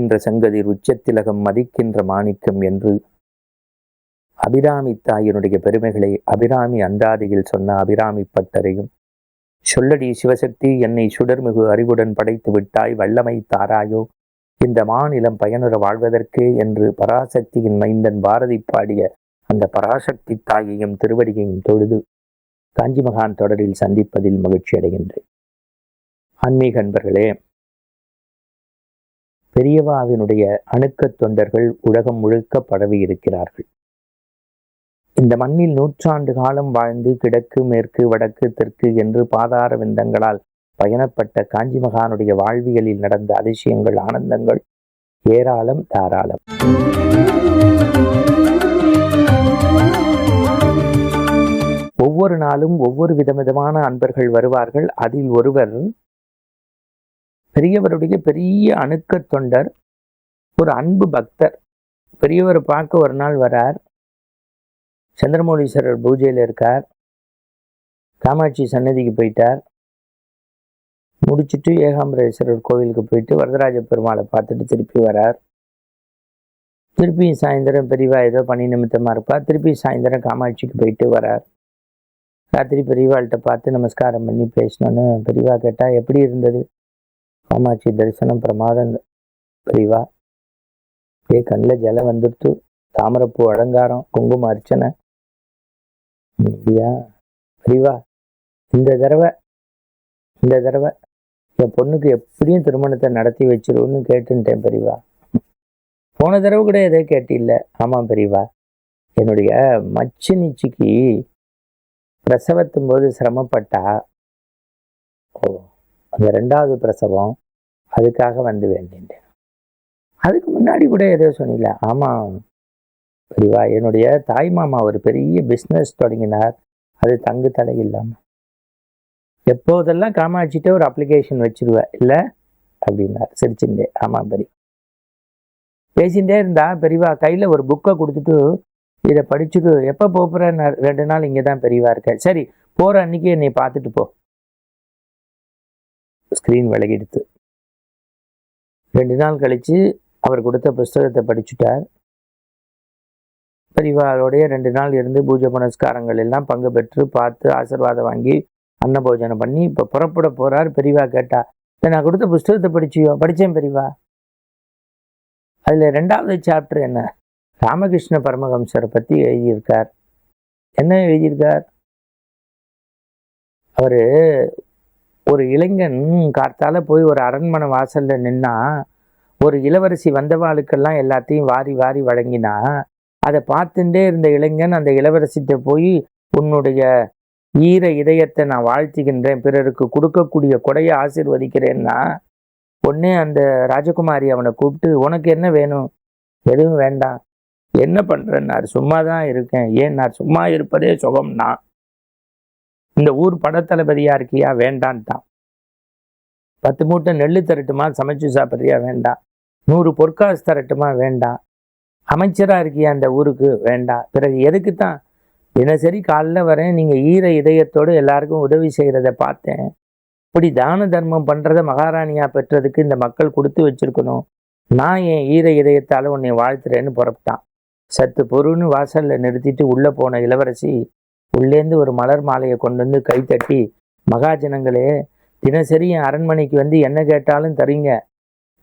மதிக்கின்ற செங்கதிர் உச்சத்திலகம் மதிக்கின்ற மாணிக்கம் என்று அபிராமி தாயினுடைய பெருமைகளை அபிராமி அந்தாதியில் சொன்ன அபிராமி பட்டரையும் சொல்லடி சிவசக்தி என்னை சுடர்மிகு அறிவுடன் படைத்து விட்டாய் வல்லமை தாராயோ இந்த மாநிலம் பயனுற வாழ்வதற்கு என்று பராசக்தியின் மைந்தன் பாரதி பாடிய அந்த பராசக்தி தாயையும் திருவடியையும் தொழுது காஞ்சி மகான் தொடரில் சந்திப்பதில் மகிழ்ச்சி அடைகின்றேன் ஆன்மீக அன்பர்களே பெரியவாவினுடைய அணுக்கத் தொண்டர்கள் உலகம் முழுக்க பரவி இருக்கிறார்கள் இந்த மண்ணில் நூற்றாண்டு காலம் வாழ்ந்து கிழக்கு மேற்கு வடக்கு தெற்கு என்று பாதார விந்தங்களால் பயணப்பட்ட காஞ்சி மகானுடைய வாழ்வியலில் நடந்த அதிசயங்கள் ஆனந்தங்கள் ஏராளம் தாராளம். ஒவ்வொரு நாளும் ஒவ்வொரு விதவிதமான அன்பர்கள் வருவார்கள். அதில் ஒருவர் பெரியவருடைய பெரிய அணுக்க தொண்டர் ஒரு அன்பு பக்தர். பெரியவர் பார்க்க ஒரு நாள் வரார். சந்திரமௌலீஸ்வரர் பூஜையில் இருக்கார். காமாட்சி சன்னதிக்கு போயிட்டார். முடிச்சுட்டு ஏகாம்பரேஸ்வரர் கோவிலுக்கு போயிட்டு வரதராஜ பெருமாளை பார்த்துட்டு திருப்பி வரார். திருப்பி சாயந்தரம் பெரியவா ஏதோ பணி நிமித்தமாக இருப்பார். திருப்பி சாயந்தரம் காமாட்சிக்கு போயிட்டு வரார். ராத்திரி பெரியவாள்கிட்ட பார்த்து நமஸ்காரம் பண்ணி பேசணுன்னு பெரியவா கேட்டால் எப்படி இருந்தது? காமாட்சி தரிசனம் பிரமாதம் பிரிவா. அப்படியே கண்ணில் ஜலம் வந்துடுத்து தாமரப்பூ அலங்காரம் குங்கும அர்ச்சனை. அப்படியா? பிரிவா இந்த தடவை இந்த தடவை என் பொண்ணுக்கு எப்படியும் திருமணத்தை நடத்தி வச்சிருவோன்னு கேட்டுன்ட்டேன் பெரியவா போன தடவை கூட எதே கேட்டில்ல? ஆமாம் பெரியவா என்னுடைய மச்சு நிச்சிக்கு பிரசவத்தும் போது சிரமப்பட்டா? ஓ அந்த ரெண்டாவது பிரசவம் அதுக்காக வந்து வேண்டின்றேன் அதுக்கு முன்னாடி கூட ஏதோ சொன்னில ஆமாம் பெரியவா என்னுடைய தாய் மாமா ஒரு பெரிய பிஸ்னஸ் தொடங்கினார் அது தங்கு தடை இல்லாமல் எப்போதெல்லாம் காமாட்சிட்டே ஒரு அப்ளிகேஷன் வச்சுருவேன் இல்லை? அப்படின்னார் சிரிச்சுட்டே ஆமாம் பெரிய. பேசிகிட்டே இருந்தா பெரியவா கையில் ஒரு புக்கை கொடுத்துட்டு இதை படிச்சுட்டு எப்போ போகிறேன் ரெண்டு நாள் இங்கே தான் பெரியவா இருக்கேன் சரி போகிற அன்னைக்கு என்னை பார்த்துட்டு போ. ஸ்க்ரீன் விலகிடுத்து. ரெண்டு நாள் கழித்து அவர் கொடுத்த புஸ்தகத்தை படிச்சுட்டார். பெரியவாரோடைய ரெண்டு நாள் இருந்து பூஜை புனஸ்காரங்கள் எல்லாம் பங்கு பெற்று பார்த்து ஆசீர்வாதம் வாங்கி அன்னபோஜனம் பண்ணி இப்போ புறப்பட போகிறார் பெரியவா கேட்டா "இதை நான் கொடுத்த புஸ்தகத்தை படிச்சியோ? படித்தேன் பெரியவா. அதில் ரெண்டாவது சாப்டர் என்ன? ராமகிருஷ்ண பரமஹம்சரை பற்றி எழுதியிருக்கார். என்ன எழுதியிருக்கார்? அவர் ஒரு இளைஞன் கார்த்தால போய் ஒரு அரண்மனை வாசல்ல நின்னா ஒரு இளவரசி வந்தவாளுக்கெல்லாம் எல்லாத்தையும் வாரி வாரி வழங்கினா அதை பார்த்துட்டே இருந்த இளைஞன் அந்த இளவரசிட்ட போய் உன்னுடைய ஈர இதயத்தை நான் வாழ்த்துகின்றேன். பிறருக்கு கொடுக்கக்கூடிய கொடையை ஆசிர்வதிக்கிறேன்னா உடனே அந்த ராஜகுமாரி அவனை கூப்பிட்டு உனக்கு என்ன வேணும்? எதுவும் வேண்டாம். என்ன பண்றேன்னார்? சும்மா தான் இருக்கேன். ஏன்? நான் சும்மா இருப்பதே சுகம்னா இந்த ஊர் படத்தளபதியா இருக்கியா? வேண்டான்ட்டான் பத்து மூட்டை நெல் தரட்டுமா? சமைச்சு சாப்பிட்றியா? வேண்டாம் நூறு பொற்காசு தரட்டுமா? வேண்டாம் அமைச்சராக இருக்கியா அந்த ஊருக்கு? வேண்டாம் பிறகு எதுக்கு தான் தினசரி காலைல வரேன். நீங்கள் ஈர இதயத்தோடு எல்லாருக்கும் உதவி செய்கிறத பார்த்தேன். இப்படி தான தர்மம் பண்ணுறத மகாராணியாக பெற்றதுக்கு இந்த மக்கள் கொடுத்து வச்சிருக்கணும். நான் என் ஈர இதயத்தால் உன்னை வாழ்த்துறேன்னு புறப்பட்டான். சத்து பொருன்னு வாசலில் நிறுத்திட்டு உள்ளே போன இளவரசி உள்ளேந்து ஒரு மலர் மாலையை கொண்டு வந்து கை தட்டி மகாஜனங்களே தினசரி என் அரண்மனைக்கு வந்து என்ன கேட்டாலும் தரீங்க.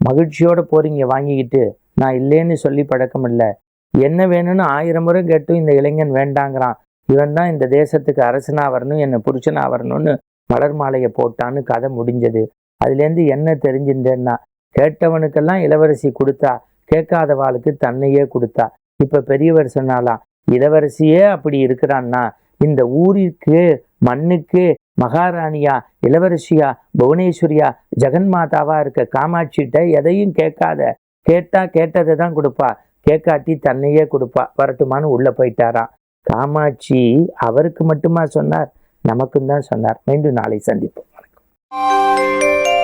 மகிழ்ச்சியோட போறீங்க வாங்கிக்கிட்டு. நான் இல்லைன்னு சொல்லி பழக்கம் இல்லை. என்ன வேணும்னு ஆயிரம் முறை கேட்டும் இந்த இளைஞன் வேண்டாங்கிறான். இவன் தான் இந்த தேசத்துக்கு அரசனா வரணும் என்னை புருஷனா வரணும்னு மலர் மாலையை போட்டான்னு கதை முடிஞ்சது. அதுலேருந்து என்ன தெரிஞ்சுட்டேன்னா கேட்டவனுக்கெல்லாம் இளவரசி கொடுத்தா கேட்காதவாளுக்கு தன்னையே கொடுத்தா. இப்போ பெரியவர் சொன்னாலாம் இளவரசியே அப்படி இருக்கிறான்னா இந்த ஊரிற்கு மண்ணுக்கு மகாராணியா இளவரசியா புவனேஸ்வரியா ஜெகன்மாதாவா இருக்க காமாட்சிகிட்ட எதையும் கேட்காத கேட்டா கேட்டதை தான் கொடுப்பா. கேட்காட்டி தன்னையே கொடுப்பா. வரட்டுமான்னு உள்ள போயிட்டாராம். காமாட்சி அவருக்கு மட்டுமா சொன்னார்? நமக்கும் தான் சொன்னார். மீண்டும் நாளை சந்திப்போம். வணக்கம்.